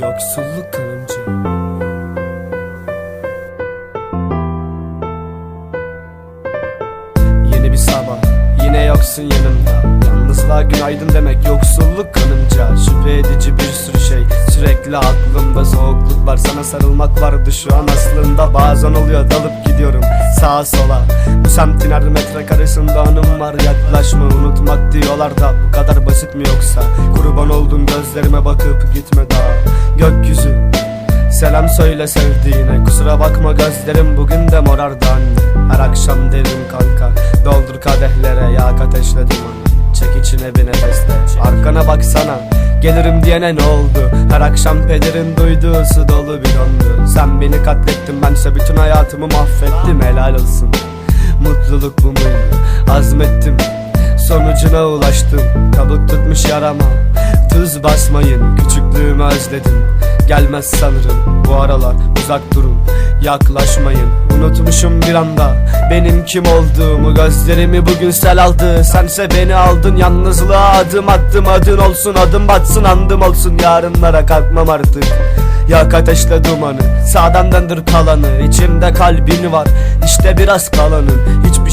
Yoksulluk kanımcı Yeni bir sabah Yine yoksun yanımda. Yalnızlığa günaydın demek Yoksulluk kanımca. Şüphe edici bir sürü şey Sürekli aklımda. Soğukluk var Sana sarılmak vardı şu an aslında. Bazen oluyor dalıp gidiyorum Sağa sola. Bu semtin her metrekaresinde anım var Yaklaşma. Unutmak diyorlar da Bu kadar basit mi yoksa? Oldum gözlerime bakıp gitme daha. Gökyüzü Selam söyle sevdiğine. Kusura bakma gözlerim bugün de morardı anne. Her akşam derim kanka Doldur kadehlere. Yak ateşledim onu Çek içine bir nefeste Arkana baksana Gelirim diyene ne oldu? Her akşam pederin duyduğu su dolu bir dondu. Sen beni katlettin bense bütün hayatımı mahvettim. Helal olsun Mutluluk bu muydu? Azmettim Sonucuna ulaştım Kabuk tutmuş yarama. Tuz basmayın Küçüklüğümü özledim. Gelmez sanırım bu aralar uzak durun. Yaklaşmayın Unutmuşum bir anda. Benim kim olduğumu Gözlerimi bugün sel aldı. Sense beni aldın Yalnızlığa adım attım. Adın olsun adım batsın andım olsun. Yarınlara kalkmam artık. Yak ateşle dumanı Sağdan döndür kalanı İçimde kalbin var İşte biraz kalanın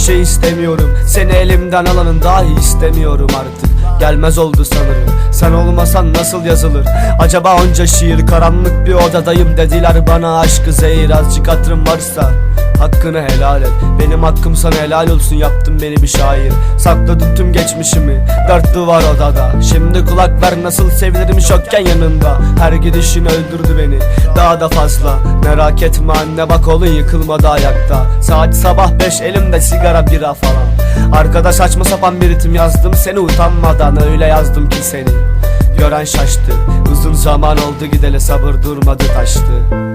şey istemiyorum. Seni elimden alanın dahi istemiyorum artık. Gelmez oldu sanırım. Sen olmasan nasıl yazılır? Acaba onca şiir karanlık bir odadayım Dediler bana. Aşkı zehir Azıcık hatırım varsa Hakkını helal et. Benim hakkım sana helal olsun Yaptın beni bir şair. Sakladım tüm geçmişimi Dört duvar odada. Şimdi kulak ver nasıl sevinirim şokken yanında. Her gidişin öldürdü beni Daha da fazla. Merak etme anne bak oğlun yıkılmadı ayakta. Saat sabah beş elimde sigara bira falan. Arkada saçma sapan bir ritim yazdım Seni utanmadan. Öyle yazdım ki seni. Gören şaştı Uzun zaman oldu gideli sabır durmadı taştı